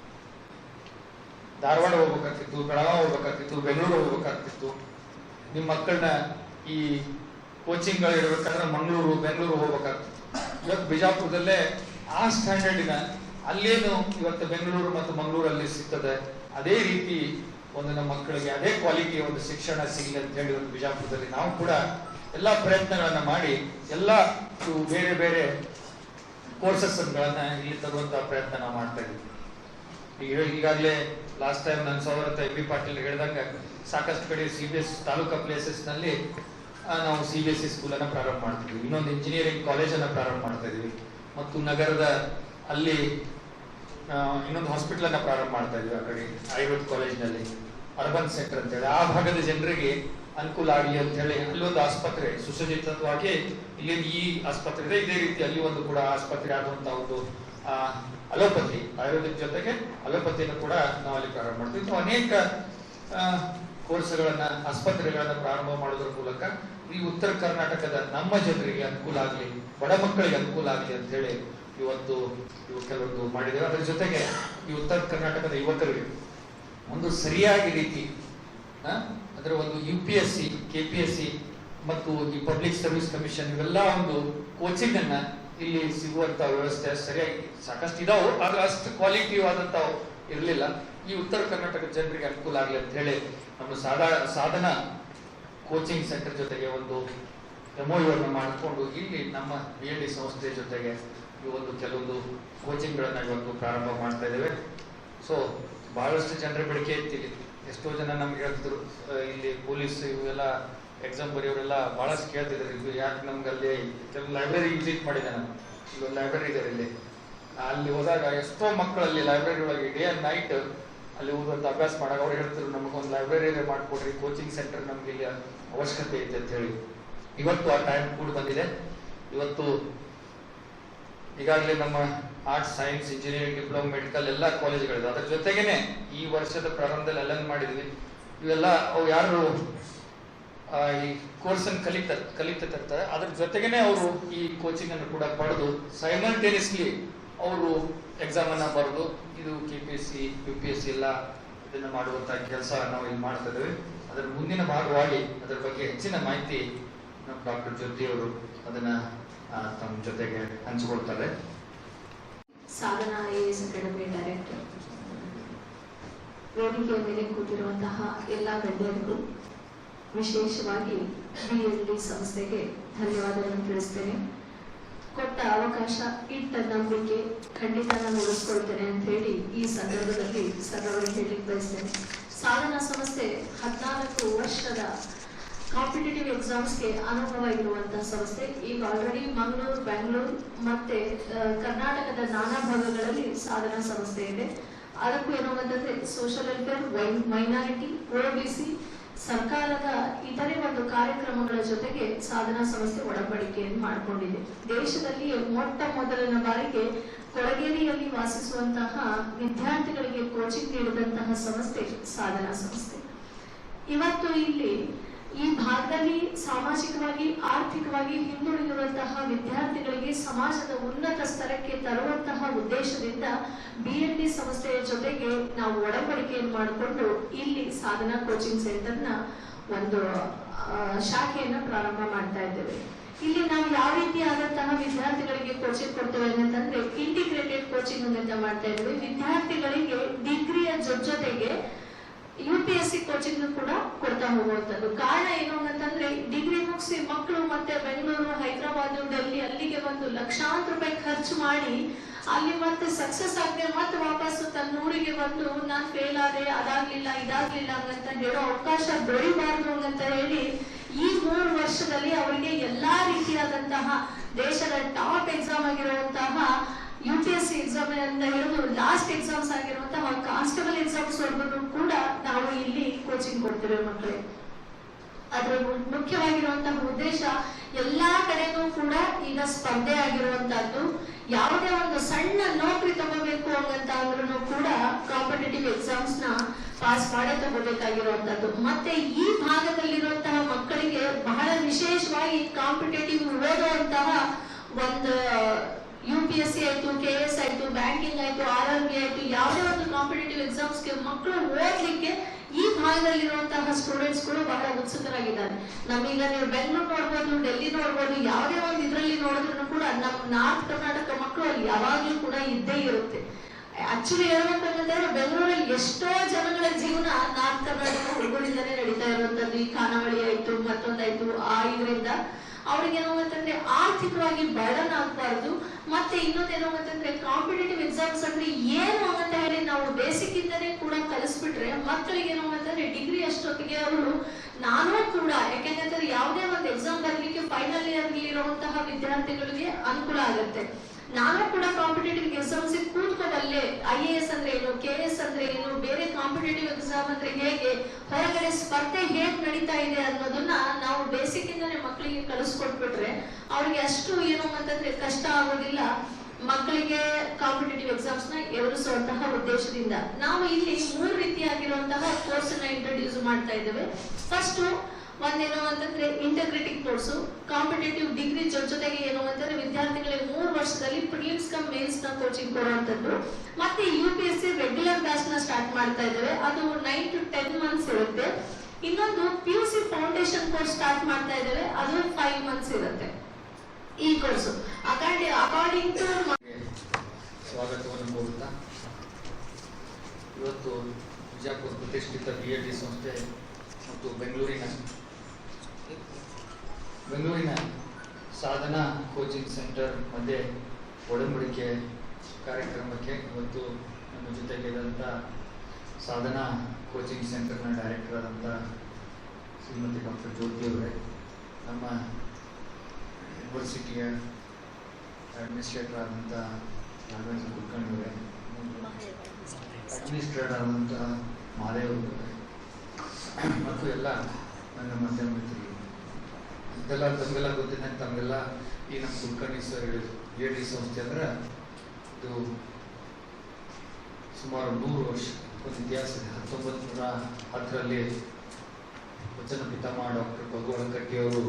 ಧಾರವಾಡ ಹೋಗ್ಬೇಕಾಗ್ತಿತ್ತು, ಬೆಳಗಾವಿ ಹೋಗ್ಬೇಕಾಗ್ತಿತ್ತು, ಬೆಂಗಳೂರು ಹೋಗ್ಬೇಕಾಗ್ತಿತ್ತು. ನಿಮ್ಮ ಮಕ್ಕಳನ್ನ ಈ ಕೋಚಿಂಗ್ಗಳು ಇಡಬೇಕಂದ್ರೆ ಮಂಗಳೂರು, ಬೆಂಗಳೂರು ಹೋಗ್ಬೇಕಾಗ್ತಿತ್ತು. ಇವತ್ತು ಬಿಜಾಪುರದಲ್ಲೇ ಆ ಸ್ಟ್ಯಾಂಡರ್ಡ್ ಇದೆ ಅಲ್ಲೇನು ಇವತ್ತು ಬೆಂಗಳೂರು ಮತ್ತು ಮಂಗಳೂರಲ್ಲಿ ಸಿಗ್ತದೆ. ಅದೇ ರೀತಿ ಒಂದು ನಮ್ಮ ಮಕ್ಕಳಿಗೆ ಅದೇ ಕ್ವಾಲಿಟಿ ಒಂದು ಶಿಕ್ಷಣ ಸಿಗಲಿ ಅಂತ ಹೇಳಿ ಒಂದು ಬಿಜಾಪುರದಲ್ಲಿ ನಾವು ಕೂಡ ಎಲ್ಲ ಪ್ರಯತ್ನಗಳನ್ನು ಮಾಡಿ, ಎಲ್ಲ ಇವು ಬೇರೆ ಬೇರೆ ಕೋರ್ಸಸ್ ಗಳನ್ನ ಇಲ್ಲಿ ತರುವಂತ ಪ್ರಯತ್ನ ನಾವು ಮಾಡ್ತಾ ಇದ್ದೀವಿ. ಈಗ ಈಗಾಗಲೇ ಲಾಸ್ಟ್ ಟೈಮ್ ನನ್ನ ಸೋದರತ ಎಂ ಬಿ ಪಾಟೀಲ್ ಹೇಳಿದಾಗ ಸಾಕಷ್ಟು ಕಡೆ ಸಿ ಬಿ ಎಸ್ ತಾಲೂಕಾ ಪ್ಲೇಸಸ್ನಲ್ಲಿ ನಾವು C B S C school ಅನ್ನ ಪ್ರಾರಂಭ ಮಾಡ್ತಿದ್ವಿ. ಇನ್ನೊಂದು ಇಂಜಿನಿಯರಿಂಗ್ ಕಾಲೇಜ್ ಅನ್ನ ಪ್ರಾರಂಭ ಮಾಡ್ತಾ ಇದೀವಿ. ಮತ್ತು ನಗರದ ಅಲ್ಲಿ ಇನ್ನೊಂದು ಹಾಸ್ಪಿಟಲ್ ಅನ್ನ ಪ್ರಾರಂಭ ಮಾಡ್ತಾ ಇದೀವಿ ಆ ಕಡೆ ಆಯುರ್ವೇದ ಕಾಲೇಜ್ನಲ್ಲಿ ಅರ್ಬನ್ ಸೆಂಟರ್ ಅಂತ ಹೇಳಿ ಆ ಭಾಗದ ಜನರಿಗೆ ಅನುಕೂಲ ಆಗಲಿ ಅಂತ ಹೇಳಿ ಅಲ್ಲಿ ಒಂದು ಆಸ್ಪತ್ರೆ ಸುಸಜ್ಜಿತವಾಗಿ ಇಲ್ಲಿ ಈ ಆಸ್ಪತ್ರೆ ಇದೆ ಇದೇ ರೀತಿ ಅಲ್ಲಿ ಒಂದು ಕೂಡ ಆಸ್ಪತ್ರೆ ಆಗುವಂತ ಒಂದು ಅಲೋಪತಿ, ಆಯುರ್ವೇದಿಕ್ ಜೊತೆಗೆ ಅಲೋಪತಿಯನ್ನು ಕೂಡ ನಾವು ಅಲ್ಲಿ ಪ್ರಾರಂಭ ಮಾಡ್ತೀವಿ. ಅನೇಕ ಕೋರ್ಸ್ಗಳನ್ನ, ಆಸ್ಪತ್ರೆಗಳನ್ನ ಪ್ರಾರಂಭ ಮಾಡೋದ್ರ ಮೂಲಕ ಈ ಉತ್ತರ ಕರ್ನಾಟಕದ ನಮ್ಮ ಜನರಿಗೆ ಅನುಕೂಲ ಆಗಲಿ, ಬಡ ಮಕ್ಕಳಿಗೆ ಅನುಕೂಲ ಆಗಲಿ ಅಂತ ಹೇಳಿ ಇವತ್ತು ಇವು ಕೆಲವೊಂದು ಮಾಡಿದ್ದೇವೆ. ಅದರ ಜೊತೆಗೆ ಈ ಉತ್ತರ ಕರ್ನಾಟಕದ ಯುವಕರಿಗೆ ಒಂದು ಸರಿಯಾಗಿ ರೀತಿ ಅದರ ಒಂದು U P S C K P S C ಮತ್ತು ಈ ಪಬ್ಲಿಕ್ ಸರ್ವಿಸ್ ಕಮಿಷನ್ ಇವೆಲ್ಲ ಒಂದು ಕೋಚಿಂಗ್ ಅನ್ನ ಇಲ್ಲಿ ಸಿಗುವಂತ ವ್ಯವಸ್ಥೆ ಸರಿಯಾಗಿ ಸಾಕಷ್ಟು ಇದಾವೆ, ಆದ್ರೆ ಅಷ್ಟು ಕ್ವಾಲಿಟಿ ಇರಲಿಲ್ಲ. ಈ ಉತ್ತರ ಕರ್ನಾಟಕದ ಜನರಿಗೆ ಅನುಕೂಲ ಆಗಲಿ ಅಂತ ಹೇಳಿ ನಮ್ಮ ಸಾಧಾ ಸಾಧನ ಕೋಚಿಂಗ್ ಸೆಂಟರ್ ಜೊತೆಗೆ ಒಂದು ಅನ್ನು ಮಾಡಿಕೊಂಡು ಇಲ್ಲಿ ನಮ್ಮ ಬಿ ಎಲ್ ಡಿ ಸಂಸ್ಥೆ ಜೊತೆಗೆ ಈ ಒಂದು ಕೆಲವೊಂದು ಕೋಚಿಂಗ್ಗಳನ್ನು ಇವತ್ತು ಪ್ರಾರಂಭ ಮಾಡ್ತಾ ಇದ್ದೇವೆ. ಸೊ ಬಹಳಷ್ಟು ಜನರ ಬೇಡಿಕೆ ಇತ್ತು ಇಲ್ಲಿ. ಎಷ್ಟೋ ಜನ ನಮ್ಗೆ ಹೇಳ್ತಿದ್ರು ಇಲ್ಲಿ ಪೊಲೀಸ್ ಇವೆಲ್ಲ ಎಕ್ಸಾಮ್ ಬರೆಯೋರೆಲ್ಲ ಬಹಳಷ್ಟು ಕೇಳ್ತಿದ್ರು. ಇದು ಯಾಕೆ ನಮ್ಗೆ ಅಲ್ಲಿ ಕೆಲವು ಲೈಬ್ರರಿ ವಿಸಿಟ್ ಮಾಡಿದೆ ನಾನು. ಇಲ್ಲೊಂದು ಲೈಬ್ರರಿ ಇದೆ ಇಲ್ಲಿ ಅಲ್ಲಿ ಹೋದಾಗ ಎಷ್ಟೋ ಮಕ್ಕಳಲ್ಲಿ ಲೈಬ್ರರಿ ಒಳಗೆ ಡೇ ಆ್ಯಂಡ್ ನೈಟ್ ಅಲ್ಲಿ ಹೋದಂಥ ಅಭ್ಯಾಸ ಮಾಡಾಗ ಅವ್ರು ಹೇಳ್ತಿದ್ರು, ನಮಗೊಂದು ಲೈಬ್ರರಿ ಮಾಡಿಕೊಡ್ರಿ ಕೋಚಿಂಗ್ ಸೆಂಟರ್ ನಮ್ಗೆ ಇಲ್ಲಿ ಅವಶ್ಯಕತೆ ಐತೆ ಅಂತ ಹೇಳಿ. ಇವತ್ತು ಆ ಟೈಮ್ ಕೂಡ ಬಂದಿದೆ. ಇವತ್ತು ಈಗಾಗಲೇ ನಮ್ಮ arts science engineering diploma medical ಎಲ್ಲ ಕಾಲೇಜ್ಗಳಿದೆ ಅದ್ರ ಜೊತೆಗೇನೆ ಈ ವರ್ಷದ ಪ್ರಾರಂಭದಲ್ಲಿ ಅಲನ್ ಮಾಡಿದ್ವಿ. ಇವೆಲ್ಲ ಅವು ಯಾರು ಈ ಕೋರ್ಸ್ ಅನ್ನು ಕಲಿತ ಕಲಿತಿರ್ತಾರೆ ಅದ್ರ ಜೊತೆಗೇನೆ ಅವರು ಈ ಕೋಚಿಂಗ್ ಅನ್ನು ಕೂಡ ಪಡೆದು ಸೈಮಲ್ಟೇನಿಯಸ್ಲಿ ಅವರು ಎಕ್ಸಾಮ್ ಅನ್ನ ಬರೆದು, ಇದು K P S C U P S C ಎಲ್ಲ ಇದನ್ನು ಮಾಡುವಂತ ಕೆಲಸ ನಾವು ಇಲ್ಲಿ ಮಾಡ್ತಾ ಇದ್ದೇವೆ. ಅದರ ಮುಂದಿನ ಭಾಗವಾಗಿ ಅದರ ಬಗ್ಗೆ ಹೆಚ್ಚಿನ ಮಾಹಿತಿ ನಮ್ಮ ಡಾಕ್ಟರ್ ಜ್ಯೋತಿ ಅವರು ಅದನ್ನ ತಮ್ಮ ಜೊತೆಗೆ ಹಂಚಿಕೊಳ್ತಾರೆ. ಡೈರೆಕ್ಟರ್. ವೇದಿಕೆಯ ಮೇಲೆ ಕೂತಿರುವಂತಹ ಎಲ್ಲ ಗಣ್ಯರಿಗೂ ವಿಶೇಷವಾಗಿ ಬಿ ಎಲ್ ಡಿ ಸಂಸ್ಥೆಗೆ ಧನ್ಯವಾದಗಳನ್ನು ತಿಳಿಸ್ತೇನೆ. ಕೊಟ್ಟ ಅವಕಾಶ ಇಟ್ಟ ನಂಬಿಕೆ ಖಂಡಿತ ನಾನು ಉಳಿಸ್ಕೊಳ್ತೇನೆ ಅಂತ ಹೇಳಿ ಈ ಸಂದರ್ಭದಲ್ಲಿ ಸರ್ವರಿಗೆ ಹೇಳಿ ಬಯಸ್ತೇನೆ. ಸಾಧನಾ ಸಂಸ್ಥೆ ಹದಿನಾಲ್ಕು ವರ್ಷದ ಕಾಂಪಿಟೇಟಿವ್ ಎಕ್ಸಾಮ್ಸ್ಗೆ ಅನುಭವ ಸಂಸ್ಥೆ. ಈಗ ಆಲ್ರೆಡಿ ಮಂಗಳೂರು, ಬೆಂಗಳೂರು ಮತ್ತೆ ಕರ್ನಾಟಕದ ನಾನಾ ಭಾಗಗಳಲ್ಲಿ ಸಾಧನಾ ಸಂಸ್ಥೆ ಇದೆ. ಅದಕ್ಕೂ ಏನೋ ಅಂತಂದ್ರೆ ಸೋಷಿಯಲ್ ವೆಲ್ಫೇರ್ ಮೈನಾರಿಟಿ ಒಬಿಸಿ ಸರ್ಕಾರದ ಇತರೆ ಒಂದು ಕಾರ್ಯಕ್ರಮಗಳ ಜೊತೆಗೆ ಸಾಧನಾ ಸಂಸ್ಥೆ ಒಡಂಬಡಿಕೆಯನ್ನು ಮಾಡಿಕೊಂಡಿದೆ. ದೇಶದಲ್ಲಿ ಮೊಟ್ಟ ಮೊದಲನ ಬಾರಿಗೆ ಕೊಳಗೇರಿಯಲ್ಲಿ ವಾಸಿಸುವಂತಹ ವಿದ್ಯಾರ್ಥಿಗಳಿಗೆ ಕೋಚಿಂಗ್ ನೀಡಿದಂತಹ ಸಂಸ್ಥೆ ಸಾಧನಾ ಸಂಸ್ಥೆ. ಇವತ್ತು ಇಲ್ಲಿ ಈ ಭಾಗದಲ್ಲಿ ಸಾಮಾಜಿಕವಾಗಿ, ಆರ್ಥಿಕವಾಗಿ ಹಿಂದುಳಿದಿರುವಂತಹ ವಿದ್ಯಾರ್ಥಿಗಳಿಗೆ ಸಮಾಜದ ಉನ್ನತ ಸ್ತರಕ್ಕೆ ತರುವಂತಹ ಉದ್ದೇಶದಿಂದ ಬಿಎಲ್ಡಿ ಸಂಸ್ಥೆಯ ಜೊತೆಗೆ ನಾವು ಒಡಂಬಡಿಕೆಯನ್ನು ಮಾಡಿಕೊಂಡು ಇಲ್ಲಿ ಸಾಧನಾ ಕೋಚಿಂಗ್ ಸೆಂಟರ್ನ ಒಂದು ಶಾಖೆಯನ್ನು ಪ್ರಾರಂಭ ಮಾಡ್ತಾ ಇದ್ದೇವೆ. ಇಲ್ಲಿ ನಾವು ಯಾವ ರೀತಿಯಾದಂತಹ ವಿದ್ಯಾರ್ಥಿಗಳಿಗೆ ಕೋಚಿಂಗ್ ಕೊಡ್ತೇವೆ ಅಂತಂದ್ರೆ ಇಂಟಿಗ್ರೇಟೆಡ್ ಕೋಚಿಂಗ್ ಅಂತ ಮಾಡ್ತಾ ಇದ್ದೇವೆ. ವಿದ್ಯಾರ್ಥಿಗಳಿಗೆ ಡಿಗ್ರಿಯ ಜೊತೆಗೆ U P S C coaching ಕೂಡ ಕೊಡ್ತಾ ಹೋಗುವಂಥದ್ದು. ಕಾರಣ ಏನು ಅಂತಂದ್ರೆ ಡಿಗ್ರಿ ಮುಗಿಸಿ ಮಕ್ಕಳು ಮತ್ತೆ ಬೆಂಗಳೂರು, ಹೈದರಾಬಾದ್, ಡೆಲ್ಲಿ ಅಲ್ಲಿಗೆ ಬಂದು ಲಕ್ಷಾಂತರ ರೂಪಾಯಿ ಖರ್ಚು ಮಾಡಿ, ಅಲ್ಲಿ ಮತ್ತೆ ಸಕ್ಸಸ್ ಆಗದೆ ಮತ್ತೆ ವಾಪಸ್ ತನ್ನ ಊರಿಗೆ ಬಂದು, ನಾನು ಫೇಲ್ ಆದೆ, ಅದಾಗ್ಲಿಲ್ಲ, ಇದಾಗ್ಲಿಲ್ಲ ಅಂತ ಹೇಳೋ ಅವಕಾಶ ಬೆಳಿಬಾರ್ದು ಅಂತ ಹೇಳಿ, ಈ ಮೂರು ವರ್ಷದಲ್ಲಿ ಅವರಿಗೆ ಎಲ್ಲಾ ರೀತಿಯಾದಂತಹ ದೇಶದ ಟಾಪ್ ಎಕ್ಸಾಮ್ ಆಗಿರುವಂತಹ U P S C exam ಅಂತ ಹಿಡಿದು ಲಾಸ್ಟ್ ಎಕ್ಸಾಮ್ಸ್ ಆಗಿರುವಂತಹ ಕಾನ್ಸ್ಟೇಬಲ್ ಎಕ್ಸಾಮ್ಸ್ ವರ್ಗೂ ಕೂಡ ನಾವು ಇಲ್ಲಿ ಕೋಚಿಂಗ್ ಕೊಡ್ತೇವೆ ಮಕ್ಕಳಿಗೆ ಅದರ ಮುಖ್ಯವಾಗಿರುವಂತಹ ಉದ್ದೇಶ ಎಲ್ಲಾ ಕಡೆನೂ ಕೂಡ ಈಗ ಸ್ಪರ್ಧೆ ಆಗಿರುವಂತಹದ್ದು. ಯಾವುದೇ ಒಂದು ಸಣ್ಣ ನೌಕರಿ ತಗೋಬೇಕು ಅಂತ ಅಂದ್ರೂ ಕೂಡ ಕಾಂಪಿಟೇಟಿವ್ ಎಕ್ಸಾಮ್ಸ್ನ ಪಾಸ್ ಮಾಡೇ ತಗೋಬೇಕಾಗಿರುವಂತಹದ್ದು. ಮತ್ತೆ ಈ ಭಾಗದಲ್ಲಿರುವಂತಹ ಮಕ್ಕಳಿಗೆ ಬಹಳ ವಿಶೇಷವಾಗಿ ಕಾಂಪಿಟೇಟಿವ್ ಓದುವಂತಹ ಒಂದು ಯು ಪಿ ಎಸ್ ಸಿ ಆಯ್ತು ಕೆ ಎಸ್ ಆಯ್ತು ಬ್ಯಾಂಕಿಂಗ್ ಆಯ್ತು ಆರ್ ಆರ್ ಬಿ ಆಯ್ತು, ಯಾವುದೇ ಒಂದು ಕಾಂಪಿಟೇಟಿವ್ ಎಕ್ಸಾಮ್ಸ್ಗೆ ಮಕ್ಕಳು ಓದ್ಲಿಕ್ಕೆ ಈ ಭಾಗದಲ್ಲಿರುವಂತಹ ಸ್ಟೂಡೆಂಟ್ಸ್ಗಳು ಬಹಳ ಉತ್ಸುಕರಾಗಿದ್ದಾರೆ. ನಮೀಗ ನೀವು ಬೆಂಗಳೂರು ನೋಡ್ಬೋದು ಡೆಲ್ಲಿ ನೋಡ್ಬೋದು, ಯಾವುದೇ ಒಂದು ಇದರಲ್ಲಿ ನೋಡಿದ್ರು ಕೂಡ ನಮ್ಮ ನಾರ್ತ್ ಕರ್ನಾಟಕ ಮಕ್ಕಳು ಅಲ್ಲಿ ಯಾವಾಗ್ಲೂ ಕೂಡ ಇದ್ದೇ ಇರುತ್ತೆ. ಆಕ್ಚುಲಿ ಹೇಳ್ಬೇಕಂತಂದ್ರೆ ಬೆಂಗಳೂರಲ್ಲಿ ಎಷ್ಟೋ ಜನಗಳ ಜೀವನ ನಾರ್ತ್ ಕರ್ನಾಟಕ ಹುಡುಗರಿಂದಲೇ ನಡೀತಾ ಇರುವಂತದ್ದು ಈ ಖಾನಾವಳಿ ಆಯ್ತು, ಮತ್ತೊಂದಾಯ್ತು, ಆ ಇದರಿಂದ ಅವ್ರಿಗೆ ಏನೋ ಅಂತಂದ್ರೆ ಆರ್ಥಿಕವಾಗಿ ಬರ್ಡನ್ ಆಗ್ಬಾರ್ದು ಮತ್ತೆ ಇನ್ನೊಂದೇನೋ ಅಂತಂದ್ರೆ ಕಾಂಪಿಟೇಟಿವ್ ಎಕ್ಸಾಮ್ಸ್ ಅಂದ್ರೆ ಏನು ಅಂತ ಹೇಳಿ ನಾವು ಬೇಸಿಕ್ ಇಂದನೇ ಕೂಡ ಕಲಿಸ್ಬಿಟ್ರೆ ಮಕ್ಕಳಿಗೆ ಏನೋ ಅಂತಂದ್ರೆ ಡಿಗ್ರಿ ಅಷ್ಟೊತ್ತಿಗೆ ಅವರು ನಾನು ಕೂಡ ಯಾಕೆಂದ್ರೆ ಯಾವುದೇ ಒಂದು ಎಕ್ಸಾಮ್ ಬರ್ಲಿಕ್ಕೆ ಫೈನಲ್ ಇಯರ್ ಇರುವಂತಹ ವಿದ್ಯಾರ್ಥಿಗಳಿಗೆ ಅನುಕೂಲ ಆಗುತ್ತೆ. ನಾನು ಕೂಡ ಕಾಂಪಿಟೇಟಿವ್ ಎಕ್ಸಾಮ್ಸ್ ಕೂತ್ಕೋಬಲ್ಲೆ ಐ ಎ ಎಸ್ ಅಂದ್ರೆ ಏನು ಕೆ ಎಸ್ ಅಂದ್ರೆ ಏನು, ಬೇರೆ ಕಾಂಪಿಟೇಟಿವ್ ಎಕ್ಸಾಮ್ ಅಂದ್ರೆ ಹೇಗೆ ಹೊರಗಡೆ ಸ್ಪರ್ಧೆ ಹೇಗ್ ನಡೀತಾ ಇದೆ ಅನ್ನೋದನ್ನ ನಾವು ಬೇಸಿಕ್ ಇಂದಾನೆ ಮಕ್ಕಳಿಗೆ ಕಲಿಸ್ಕೊಟ್ಬಿಟ್ರೆ ಅವ್ರಿಗೆ ಅಷ್ಟು ಏನು ಅಂತಂದ್ರೆ ಕಷ್ಟ ಆಗೋದಿಲ್ಲ. ಮಕ್ಕಳಿಗೆ ಕಾಂಪಿಟೇಟಿವ್ ಎಕ್ಸಾಮ್ಸ್ನ ಎದುರಿಸುವಂತಹ ಉದ್ದೇಶದಿಂದ. ನಾವು ಇಲ್ಲಿ ಮೂರು ರೀತಿಯಾಗಿರುವಂತಹ ಕೋರ್ಸ್ನ ಇಂಟ್ರೊಡ್ಯೂಸ್ ಮಾಡ್ತಾ ಇದ್ದೇವೆ. ಫಸ್ಟ್ ಒಂದೇನು ಅಂತಂದ್ರೆ ಇಂಟಗ್ರೇಟಿವ್ ಕೋರ್ಸ್ ಕಾಂಪಿಟೇಟಿವ್ ಡಿಗ್ರಿ ಜೊತೆಗೆ ಏನು ಅಂತಂದ್ರೆ ವಿದ್ಯಾರ್ಥಿಗಳಿಗೆ ಮೂರು ವರ್ಷದಲ್ಲಿ ಪ್ರಿಲಿಮ್ಸ್ ಕಮ್ ಮೇನ್ಸ್ನ ಕೋಚಿಂಗ್ ಕೊಡುವಂತದ್ದು ಮತ್ತೆ U P S C regular ಬ್ಯಾಚ್ನ start ಮಾಡ್ತಾ ಇದ್ದೇವೆ. ಅದು ನೈನ್ ಟು ಟೆನ್ ಮಂತ್ಸ್ ಇರುತ್ತೆ. ಇನ್ನೊಂದು P U C foundation course start ಮಾಡ್ತಾ ಇದ್ದೇವೆ. ಅದು ಫೈವ್ ಮಂತ್ಸ್ ಇರುತ್ತೆ. ಈ ಕೋರ್ಸ್ ಅಕಾರ್ಡಿಂಗ್ ಅಕಾರ್ಡಿಂಗ್ ಟು ಸ್ವಾಗತವನ್ನು ಕೋರುತ್ತಾ ಇವತ್ತು ಬಿಜಾಪುರ ಪ್ರತಿಷ್ಠಿತ ಬಿ ಎಡ್ ಡಿ ಸಂಸ್ಥೆ ಮತ್ತು ಬೆಂಗಳೂರಿನ ಬೆಂಗಳೂರಿನ ಸಾಧನಾ ಕೋಚಿಂಗ್ ಸೆಂಟರ್ ಮಧ್ಯೆ ಒಡಂಬಡಿಕೆ ಕಾರ್ಯಕ್ರಮಕ್ಕೆ ಇವತ್ತು ನಮ್ಮ ಜೊತೆಗಿದ್ದಂಥ ಸಾಧನಾ ಕೋಚಿಂಗ್ ಸೆಂಟರ್ನ ಡೈರೆಕ್ಟರ್ ಆದಂಥ ಶ್ರೀಮತಿ ಡಾಕ್ಟರ್ ಜ್ಯೋತಿ ಅವರೇ, ನಮ್ಮ ಯೂನಿವರ್ಸಿಟಿಯ ಅಡ್ಮಿನಿಸ್ಟ್ರೇಟರ್ ಆದಂಥ ನಾಗೇಂದ್ರ ಕುಲಕರ್ಣಿ ಅವರೇ, ಅಡ್ಮಿನಿಸ್ಟ್ರೇಟರ್ ಆದಂಥ ಮಹಾದೇವ್ ಅವರೇ, ಮತ್ತು ಎಲ್ಲ ನನ್ನ ಮಧ್ಯಮ ಮಿತ್ರರು. ಇದೆಲ್ಲ ತಮಗೆಲ್ಲ ಗೊತ್ತಿದೆ ತಮಗೆಲ್ಲ ಈ ನಮ್ಮ ಕುಲಕರ್ಣಿ ಸರ್ ಹೇಳಿದ್ರು ಎ ಸಂಸ್ಥೆ ಅಂದ್ರೆ ಇದು ಸುಮಾರು ನೂರು ವರ್ಷ ಒಂದು ಇತಿಹಾಸ ಇದೆ. ಹತ್ತೊಂಬತ್ತು ನೂರ ಹತ್ತರಲ್ಲಿ ವಚನ ಪಿತಾಮಹ ಡಾಕ್ಟರ್ ಖಗೋಳ ಕಟ್ಟಿಯವರು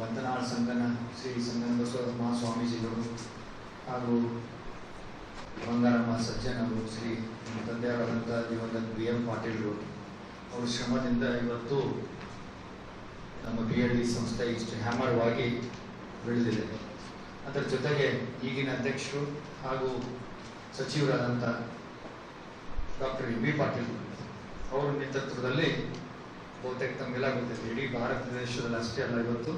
ಬಂಧನಾಳ ಸಂಗನ, ಶ್ರೀ ಸಂಗನ ಬಸವ ಮಹಾಸ್ವಾಮೀಜಿಗಳು ಹಾಗೂ ಬಂಗಾರಮ್ಮ ಸಜ್ಜನ್ ಅವರು ಶ್ರೀ ತಂದೆಯವರಾದಂಥ ದಿವಂಗತ ಬಿ ಎಂ ಪಾಟೀಲ್ರು ಅವ್ರ ಶ್ರಮದಿಂದ ಇವತ್ತು ನಮ್ಮ ಬಿ ಎಲ್ ಡಿ ಸಂಸ್ಥೆ ಇಷ್ಟು ಹ್ಯಾಮರ್ವಾಗಿ ಬೆಳೆದಿದೆ. ಅದರ ಜೊತೆಗೆ ಈಗಿನ ಅಧ್ಯಕ್ಷರು ಹಾಗೂ ಸಚಿವರಾದಂಥ ಡಾಕ್ಟರ್ ಎಂ ಬಿ ಪಾಟೀಲ್ ಅವರ ನೇತೃತ್ವದಲ್ಲಿ ಬಹುತೇಕ ತಮಗೆಲ್ಲ ಗೊತ್ತಿದೆ. ಇಡೀ ಭಾರತ ದೇಶದಲ್ಲಿ ಅಷ್ಟೇ ಅಲ್ಲ, ಇವತ್ತು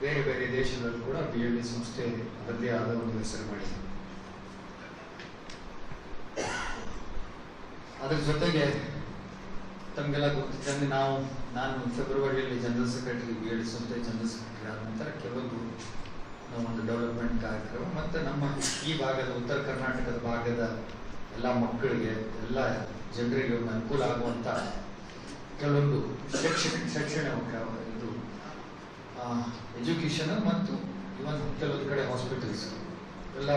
ಬೇರೆ ಬೇರೆ ದೇಶದಲ್ಲೂ ಕೂಡ ಬಿ ಎಲ್ ಡಿ ಸಂಸ್ಥೆ ಅದರದೇ ಆದ ಒಂದು ಹೆಸರು ಮಾಡಿದೆ. ಅದರ ಜೊತೆಗೆ ತಮಗೆಲ್ಲ ಗೊತ್ತಿದ್ದಂಗೆ ನಾವು ನಾನು ಫೆಬ್ರವರಿಯಲ್ಲಿ ಜನರಲ್ ಸೆಕ್ರೆಟರಿ ಬಿ ಎಡ್ ಸಂತೆ ಜನರಲ್ ಸೆಕ್ರೆಟರಿ ಆದ ನಂತರ ಕೆಲವೊಂದು ನಾವು ಒಂದು ಡೆವಲಪ್ಮೆಂಟ್ ಕಾರ್ಯಕ್ರಮ, ಮತ್ತು ನಮ್ಮ ಈ ಭಾಗದ ಉತ್ತರ ಕರ್ನಾಟಕದ ಭಾಗದ ಎಲ್ಲ ಮಕ್ಕಳಿಗೆ, ಎಲ್ಲ ಜನರಿಗೆ ಒಂದು ಅನುಕೂಲ ಆಗುವಂಥ ಕೆಲವೊಂದು ಶೈಕ್ಷಣಿಕ ಶೈಕ್ಷಣಿಕ ಇದು ಎಜುಕೇಷನ್ ಮತ್ತು ಇವನ್ ಕೆಲವೊಂದು ಕಡೆ ಹಾಸ್ಪಿಟಲ್ಸ್ ಎಲ್ಲ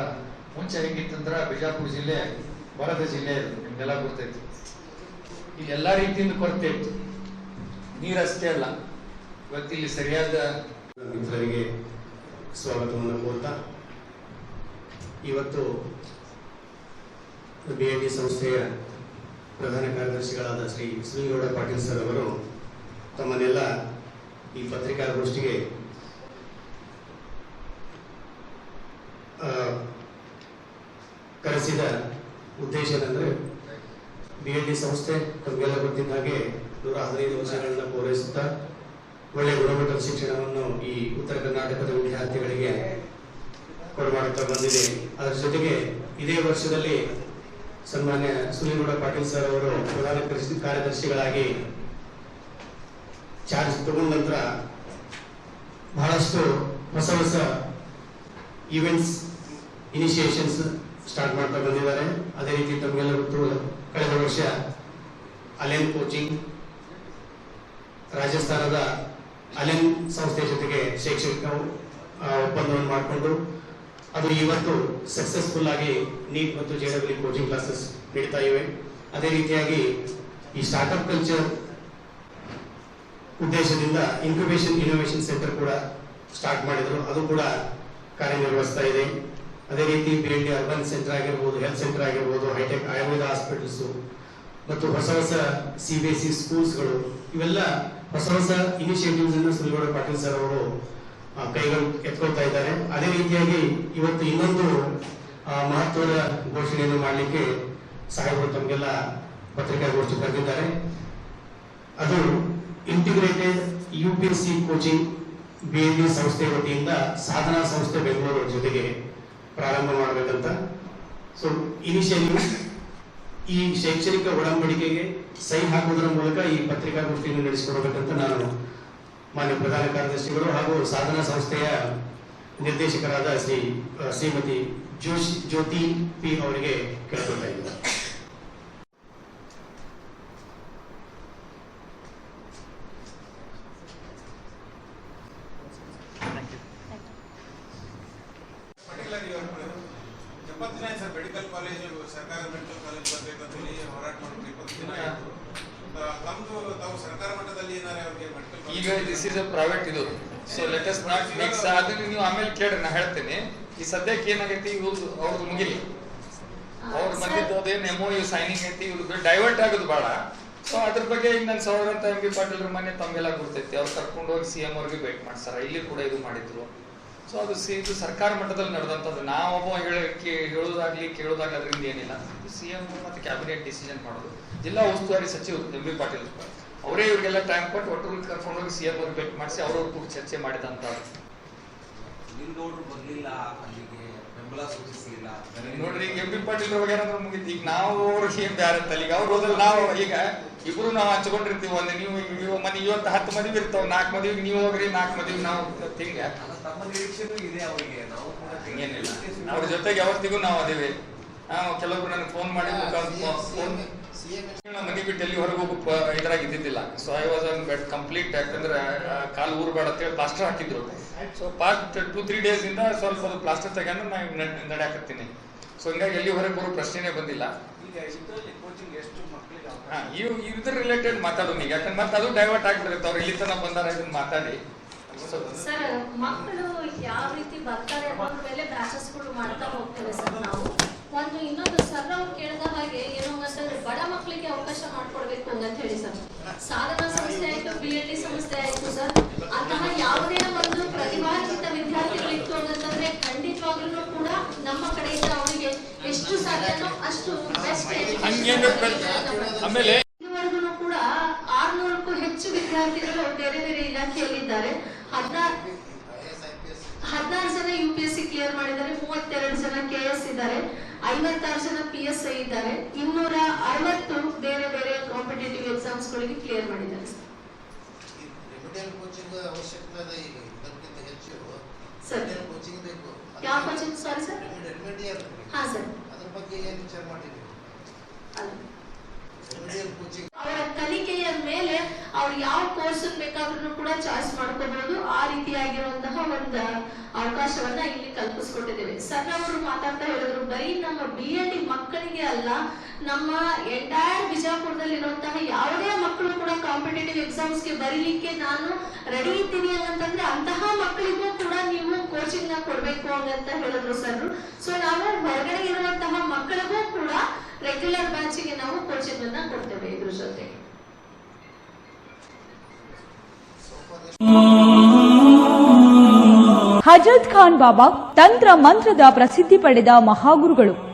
ಮುಂಚೆ ಹೇಗಿತ್ತಂದ್ರೆ ಬಿಜಾಪುರ ಜಿಲ್ಲೆ ಬರದ ಜಿಲ್ಲೆ ನಿಮ್ಗೆಲ್ಲ ಗೊತ್ತೈತಿ. ಈಗ ಎಲ್ಲ ರೀತಿಯಿಂದ ಕೊರತೆ ಇತ್ತು. ನೀರಷ್ಟೇ ಅಲ್ಲ. ಇವತ್ತಿಲ್ಲಿ ಸರಿಯಾದ ಮಿತ್ರರಿಗೆ ಸ್ವಾಗತವನ್ನು ಕೋರ್ತಾ, ಇವತ್ತು ಬಿ ಎನ್ ಡಿ ಸಂಸ್ಥೆಯ ಪ್ರಧಾನ ಕಾರ್ಯದರ್ಶಿಗಳಾದ ಶ್ರೀ ಸುನಿಗೌಡ ಪಾಟೀಲ್ ಸರ್ ಅವರು ತಮ್ಮನ್ನೆಲ್ಲ ಈ ಪತ್ರಿಕಾಗೋಷ್ಠಿಗೆ ಕರೆಸಿದ ಉದ್ದೇಶ ಏನಂದರೆ ಬಿ ಎಲ್ ಡಿ ಸಂಸ್ಥೆ ತಮಗೆಲ್ಲ ಗೊತ್ತಿದ್ದ ಹಾಗೆ ನೂರ ಹದಿನೈದು ವರ್ಷಗಳನ್ನ ಪೂರೈಸುತ್ತಾ ಒಳ್ಳೆಯ ಗುಣಮಟ್ಟದ ಶಿಕ್ಷಣವನ್ನು ಈ ಉತ್ತರ ಕರ್ನಾಟಕದ ವಿದ್ಯಾರ್ಥಿಗಳಿಗೆ ಕೊಡಮಾಡುತ್ತಾ ಬಂದಿದೆ. ಅದರ ಜೊತೆಗೆ ಇದೇ ವರ್ಷದಲ್ಲಿ ಸನ್ಮಾನ್ಯ ಸುನಿಗೌಡ ಪಾಟೀಲ್ ಸರ್ ಅವರು ಪ್ರಧಾನ ಕಾರ್ಯದರ್ಶಿಗಳಾಗಿ ಚಾರ್ಜ್ ತಗೊಂಡ ನಂತರ ಬಹಳಷ್ಟು ಹೊಸ ಹೊಸ ಈವೆಂಟ್ಸ್ ಇನಿಷಿಯೇಷನ್ಸ್ ಸ್ಟಾರ್ಟ್ ಮಾಡ್ತಾ ಬಂದಿದ್ದಾರೆ. ಅದೇ ರೀತಿ ತಮಗೆಲ್ಲ ಗೊತ್ತು ಕಳೆದ ವರ್ಷ ಅಲೆನ್ ಕೋಚಿಂಗ್ ರಾಜಸ್ಥಾನದ ಅಲೆನ್ ಸಂಸ್ಥೆ ಜೊತೆಗೆ ಶೈಕ್ಷಣಿಕ ಒಪ್ಪಂದವನ್ನು ಮಾಡಿಕೊಂಡು ಅದು ಇವತ್ತು ಸಕ್ಸಸ್ಫುಲ್ ಆಗಿ ನೀಟ್ ಮತ್ತು ಜೆ ಡಬ್ಲ್ಯೂ ಕೋಚಿಂಗ್ ಕ್ಲಾಸಸ್ ನೀಡ್ತಾ ಇವೆ. ಅದೇ ರೀತಿಯಾಗಿ ಈ ಸ್ಟಾರ್ಟ್ಅಪ್ ಕಲ್ಚರ್ ಉದ್ದೇಶದಿಂದ ಇನ್ಕ್ಯುಬೇಷನ್ ಇನೋವೇಷನ್ ಸೆಂಟರ್ ಕೂಡ ಸ್ಟಾರ್ಟ್ ಮಾಡಿದ್ರು. ಅದು ಕೂಡ ಕಾರ್ಯನಿರ್ವಹಿಸ್ತಾ ಇದೆ. ಅದೇ ರೀತಿ B L D urban centre ಆಗಿರ್ಬೋದು ಹೆಲ್ತ್ ಸೆಂಟರ್ ಆಗಿರ್ಬೋದು ಹೈಟೆಕ್ ಆಯುರ್ವೇದ ಹಾಸ್ಪಿಟಲ್ಸು ಮತ್ತು ಹೊಸ ಹೊಸ ಸಿ ಬಿ ಎಸ್ ಸಿ ಸ್ಕೂಲ್ಸ್ಗಳು ಇವೆಲ್ಲ ಹೊಸ ಹೊಸ ಇನಿಷಿಯೇಟಿವ್ಸ್ ಅನ್ನು ಸುರೇಗೌಡ ಪಾಟೀಲ್ ಸರ್ ಅವರು ಕೈಗಳು ಎತ್ಕೊಳ್ತಾ ಇದ್ದಾರೆ. ಅದೇ ರೀತಿಯಾಗಿ ಇವತ್ತು ಇನ್ನೊಂದು ಮಹತ್ವದ ಘೋಷಣೆಯನ್ನು ಮಾಡಲಿಕ್ಕೆ ಸಾಹೇಬರು ತಮಗೆಲ್ಲ ಪತ್ರಿಕಾಗೋಷ್ಠಿ ಕರೆದಿದ್ದಾರೆ. ಅದು integrated U P S C coaching B L D ಸಂಸ್ಥೆ ವತಿಯಿಂದ ಸಾಧನಾ ಸಂಸ್ಥೆ ಬೆಂಗಳೂರು ಜೊತೆಗೆ ಪ್ರಾರಂಭ ಮಾಡಬೇಕಂತ. ಸೊ ಇನಿಷಿಯಲಿ ಈ ಶೈಕ್ಷಣಿಕ ಒಡಂಬಡಿಕೆಗೆ ಸಹಿ ಹಾಕುವುದರ ಮೂಲಕ ಈ ಪತ್ರಿಕಾಗೋಷ್ಠಿಯನ್ನು ನಡೆಸಿಕೊಡಬೇಕಂತ ನಾನು ಮಾನ್ಯ ಪ್ರಧಾನ ಕಾರ್ಯದರ್ಶಿಗಳು ಹಾಗೂ ಸಾಧನಾ ಸಂಸ್ಥೆಯ ನಿರ್ದೇಶಕರಾದ ಶ್ರೀ, ಶ್ರೀಮತಿ ಜೋಶಿ, ಜ್ಯೋತಿ ಪಿ ಅವರಿಗೆ ಕೇಳ್ಕೊಳ್ತಾ ಇದ್ದೀನಿ ಪರ್ಟಿಕ್ಯುಲರ್ ಇವರು ಎಪ್ಪತ್ತು ದಿನ ಸರ್ ಮೆಡಿಕಲ್ ಕಾಲೇಜ್ ಸರ್ಕಾರ ಮೆಡಿಕಲ್ ಕಾಲೇಜ್ ಬರ್ಬೇಕಂತ ಹೇಳಿ ಹೋರಾಟ ಮಾಡ್ಬೇಕು ಇಪ್ಪತ್ತು ದಿನ ಆಯ್ತು ತ- ತಮ್ದು ತಾವು ಸರ್ಕಾರ ಮಟ್ಟದಲ್ಲಿ ಏನಾರ ಅವ್ರಿಗೆ ಮೆಡಿಕಲ್ ಈಗ ದಿಸ್ ಇಸ್ ಅ ಪ್ರೈವೇಟ್ ಇದು so let us not mix ಅದನ್ನ ನೀವು ಆಮೇಲೆ ಕೇಳ್ರಿ ನಾ ಹೇಳ್ತೇನೆ ಈ ಸದ್ಯಕ್ಕೆ ಏನಾಗೈತಿ ಇವ್ರದ್ದು ಅವ್ರದ್ದು ಮುಗಿಲಿ. ಅವ್ರ ಬಂದಿದ್ದು ಅದೇನು ಎಂ ಯು ಸೈನಿಂಗ್ ಐತಿ ಇವ್ರದ್ದು ಡೈವರ್ಟ್ ಆಗೋದು ಬೇಡ ಸೊ ಅದ್ರ ಬಗ್ಗೆ ಈಗ ನನ್ನ ಸಾವಿರ ಅಂತ ಎಂ ಬಿ ಪಾಟೀಲ್ ಮನೆ ತಮ್ಗೆಲ್ಲ ಗೊತ್ತೈತಿ ಅವ್ರು ಕರ್ಕೊಂಡು ಹೋಗಿ ಸಿ ಎಂ ಅವ್ರಿಗೆ ಭೇಟಿ ಮಾಡ್ಸಾರ ಇಲ್ಲಿ ಕೂಡ ಇದು ಮಾಡಿದ್ರು. ಸೊ ಅದು ಸಿ ಇದು ಸರ್ಕಾರ ಮಟ್ಟದಲ್ಲಿ ನಡೆದಂಥದ್ದು ನಾವೊಬ್ಬ ಹೇಳಕ್ಕೆ ಹೇಳೋದಾಗ್ಲಿ ಕೇಳೋದಾಗ್ಲಿ ಅದರಿಂದ ಏನಿಲ್ಲ. ಸಿ ಎಂ ಮತ್ತು ಕ್ಯಾಬಿನೆಟ್ ಡಿಸಿಷನ್ ಮಾಡೋದು. ಜಿಲ್ಲಾ ಉಸ್ತುವಾರಿ ಸಚಿವರು ಎಂ ಬಿ ಪಾಟೀಲ್ ಅವರೇ. ಇವರಿಗೆಲ್ಲ ಟೈಮ್ ಕೊಟ್ಟು ಒಟ್ಟು ಕರ್ಕೊಂಡು ಹೋಗಿ ಸಿ ಎಂ ಅವ್ರಿಗೆ ಭೇಟಿ ಮಾಡಿಸಿ ಅವ್ರವ್ರ ಕೂಡ ಚರ್ಚೆ ಮಾಡಿದಂತ ನಿಲ್ಗೌಡ್ರು ಆ ಅಲ್ಲಿಗೆ ಬೆಂಬಲ ಸೂಚಿಸಲಿಲ್ಲ. ನೋಡ್ರಿ ಈಗ ಎಂ ಬಿ ಪಾಟೀಲ್ ಹೋಗ್ಯಾರಂದ್ರೆ ಮುಗಿತು ಈಗ ನಾವು ಅವ್ರ ಏನ್ ಬ್ಯಾರೆ ಈಗ ಅವ್ರು ಹೋದ್ರೆ ನಾವು ಈಗ ಇಬ್ರು ನಾವು ಹಚ್ಕೊಂಡಿರ್ತೀವಿ ಒಂದು ನೀವು ನೀವು ಮನೆ ಇವತ್ತು ಹತ್ತು ಮದುವೆ ಇರ್ತಾವ ನಾಲ್ಕು ಮದುವೆಗೆ ನೀವು ಹೋಗ್ರಿ ನಾಲ್ಕು ಮದುವೆ ನಾವು ತಿಂಗ ನಮ್ಮ ನಿರೀಕ್ಷೆನೂ ಇದೆ ಅವರಿಗೆ ನಾವು ಏನಿಲ್ಲ ಅವ್ರ ಜೊತೆಗೆ ಯಾವತ್ತಿಗೂ ನಾವು ಅದೇವಿ. ಕೆಲವೊಬ್ರು ನನಗೆ ಫೋನ್ ಮಾಡಿ ಫೋನ್ ಮನೆ ಬಿಟ್ಟು ಎಲ್ಲಿ ಹೊರಗೆ ಹೋಗೋ ಇದ್ರಾಗ ಇದ್ದಿದ್ದಿಲ್ಲ so I was on bed complete ಯಾಕಂದ್ರೆ ಕಾಲು ಅಂತ ಅಂತೇಳಿ ಪ್ಲಾಸ್ಟರ್ ಹಾಕಿದ್ರು. So past two three days ಇಂದ ಸ್ವಲ್ಪ ಸ್ವಲ್ಪ ಪ್ಲಾಸ್ಟರ್ ತೆಗೆದು ನಾನು ನಡೆಯಾಕತ್ತೀನಿ. ಸೊ ಹಿಂಗಾಗಿ ಎಲ್ಲಿ ಹೊರಗೆ ಬರೋ ಪ್ರಶ್ನೆನೇ ಬಂದಿಲ್ಲ. ಇವ್ ಇದ್ರ ರಿಲೇಟೆಡ್ ಮಾತಾಡೋಣ ಈಗ. ಯಾಕಂದ್ರೆ ಮತ್ತೆ ಅದು ಡೈವರ್ಟ್ ಆಗ್ಬಿಡುತ್ತೆ. ಅವ್ರು ಇಲ್ಲಿ ತನಕ ಬಂದಾರ ಇದನ್ನ ಮಾತಾಡಿ. ಸರ್ ಮಕ್ಕಳು ಯಾವ ರೀತಿ ಬರ್ತಾರೆ ಅನ್ನೋದ್ರ ಮೇಲೆ ಬ್ಯಾಚಸ್ಗಳು ಮಾಡ್ತಾ ಹೋಗ್ತೇವೆ ಸರ್ ನಾವು. ಒಂದು ಇನ್ನೊಂದು ಸರ್ ಅವ್ರು ಕೇಳಿದ ಹಾಗೆ ಏನೋ ಅಂತಂದ್ರೆ ಬಡ ಮಕ್ಕಳಿಗೆ ಅವಕಾಶ ಮಾಡ್ಕೊಡ್ಬೇಕು ಅಂತ ಹೇಳಿ ಸರ್. ಸಾಧನಾ ಸಂಸ್ಥೆ ಆಯ್ತು ಬಿ ಎಲ್ ಡಿ ಸಂಸ್ಥೆ ಆಯ್ತು ಸರ್. ಅಂತಹ ಯಾವುದೇ ಒಂದು ಪ್ರತಿಭಾನ್ವಿತ ವಿದ್ಯಾರ್ಥಿಗಳಿತ್ತು ಅಂತಂದ್ರೆ ಖಂಡಿತವಾಗ್ಲೂ ಕೂಡ ನಮ್ಮ ಕಡೆಯಿಂದ ಅವರಿಗೆ ಎಷ್ಟು ಸಾಧ್ಯನೋ ಅಷ್ಟು ಬೆಸ್ಟ್ ಆಮೇಲೆ ಇದುವರೆಗೂ ಕೂಡ ಆರ್ನೂರಕ್ಕೂ ಹೆಚ್ಚು ವಿದ್ಯಾರ್ಥಿಗಳು ಬೇರೆ ಬೇರೆ ಇಲಾಖೆಯಲ್ಲಿದ್ದಾರೆ. ಹದಿನಾರು ಹದಿನಾರು ಜನ U P S C clear ಮಾಡಿದ್ದಾರೆ ಮೂವತ್ತೆರಡು ಜನ ಕೆ ಎಸ್ ಇದ್ದಾರೆ. ಐವತ್ತಾರು ಜನ ಪಿ ಎಸ್ ಐ ಇದ್ದಾರೆ. ಇನ್ನೂರ ಅರವತ್ತು ಬೇರೆ ಬೇರೆ ಕಾಂಪಿಟೇಟಿವ್ ಎಕ್ಸಾಮ್ಸ್ ಗಳಿಗೆ ಕ್ಲಿಯರ್ ಮಾಡಿದ್ದಾರೆ ಸರ್. ಯಾವ ಕೋಚಿಂಗ್ ಸಾರಿ. ಸರ್ ಹಾ ಸರ್. ಅದ್ರ ಬಗ್ಗೆ ಏನು ವಿಚಾರ ಮಾಡಿದ್ದೀವಿ ಅವರ ಕಲಿಕೆಯ ಮೇಲೆ ಅವ್ರು ಯಾವ ಕೋರ್ಸ್ ಬೇಕಾದ್ರೂ ಕೂಡ ಚಾಯ್ಸ್ ಮಾಡ್ಕೋಬಹುದು ಆ ರೀತಿಯಾಗಿರುವಂತಹ ಒಂದು ಅವಕಾಶವನ್ನ ಇಲ್ಲಿ ಕಲ್ಪಿಸ್ಕೊಟ್ಟಿದ್ದೇವೆ. ಸರ್, ಅವರು ಮಾತಾಡ್ತಾ ಹೇಳಿದ್ರು, ಬರೀ ನಮ್ಮ ಬಿ ಎಲ್ ಡಿ ಮಕ್ಕಳಿಗೆ ಅಲ್ಲ, ನಮ್ಮ ಎಂಟೈರ್ ಬಿಜಾಪುರದಲ್ಲಿರುವಂತಹ ಯಾವುದೇ ಮಕ್ಕಳು ಕೂಡ ಕಾಂಪಿಟೇಟಿವ್ ಎಕ್ಸಾಮ್ಸ್ಗೆ ಬರೀಲಿಕ್ಕೆ ನಾನು ರೆಡಿ ಇದ್ದೀನಿ ಅಂತಂದ್ರೆ ಅಂತಹ ಮಕ್ಕಳಿಗೂ ಕೂಡ ನೀವು ಕೋಚಿಂಗ್ನ ಕೊಡ್ಬೇಕು ಅಂತ ಹೇಳಿದ್ರು, ಸರ್. ಸೊ ನಾವು ಹೊರಗಡೆ ಇರುವಂತಹ ಮಕ್ಕಳಿಗೂ ಕೂಡ ರೆಗ್ಯುಲರ್ ಬ್ಯಾಚಿಗೆ ನಾವು ಕೋಚಿಂಗ್ ಅನ್ನ ಕೊಡ್ತೇವೆ ಇದ್ರ ಜೊತೆ. ಹಜರತ್ ಖಾನ್ ಬಾಬಾ ತಂತ್ರ ಮಂತ್ರದ ಪ್ರಸಿದ್ಧಿ ಪಡೆದ ಮಹಾಗುರುಗಳು.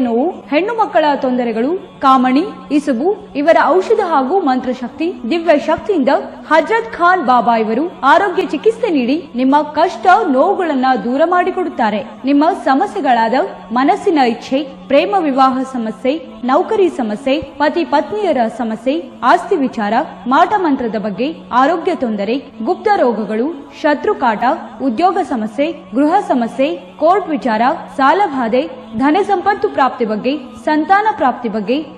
ನೋವು ಹೆಣ್ಣು ಮಕ್ಕಳ ತೊಂದರೆಗಳು, ಕಾಮಣಿ, ಇಸುಬು, ಇವರ ಔಷಧ ಹಾಗೂ ಮಂತ್ರಶಕ್ತಿ, ದಿವ್ಯ ಶಕ್ತಿಯಿಂದ ಹಜರತ್ ಖಾನ್ ಬಾಬಾ ಇವರು ಆರೋಗ್ಯ ಚಿಕಿತ್ಸೆ ನೀಡಿ ನಿಮ್ಮ ಕಷ್ಟ, ನೋವುಗಳನ್ನ ದೂರ ಮಾಡಿಕೊಡುತ್ತಾರೆ. ನಿಮ್ಮ ಸಮಸ್ಯೆಗಳಾದ ಮನಸ್ಸಿನ ಇಚ್ಛೆ ಪ್ರೇಮ ವಿವಾಹ ಸಮಸ್ಯೆ, ನೌಕರಿ ಸಮಸ್ಯೆ, ಪತಿ ಪತ್ನಿಯರ ಸಮಸ್ಯೆ, ಆಸ್ತಿ ವಿಚಾರ, ಮಾಟ ಮಂತ್ರದ ಬಗ್ಗೆ, ಆರೋಗ್ಯ ತೊಂದರೆ, ಗುಪ್ತ ರೋಗಗಳು ಶತ್ರುಕಾಟ ಉದ್ಯೋಗ ಸಮಸ್ಯೆ, ಗೃಹ ಸಮಸ್ಯೆ, ಕೋರ್ಟ್ ವಿಚಾರ, ಸಾಲಬಾಧೆ, ಧನ ಸಂಪತ್ತು ಪ್ರಾಪ್ತಿ ಬಗ್ಗೆ, ಸಂತಾನ ಪ್ರಾಪ್ತಿ ಬಗ್ಗೆ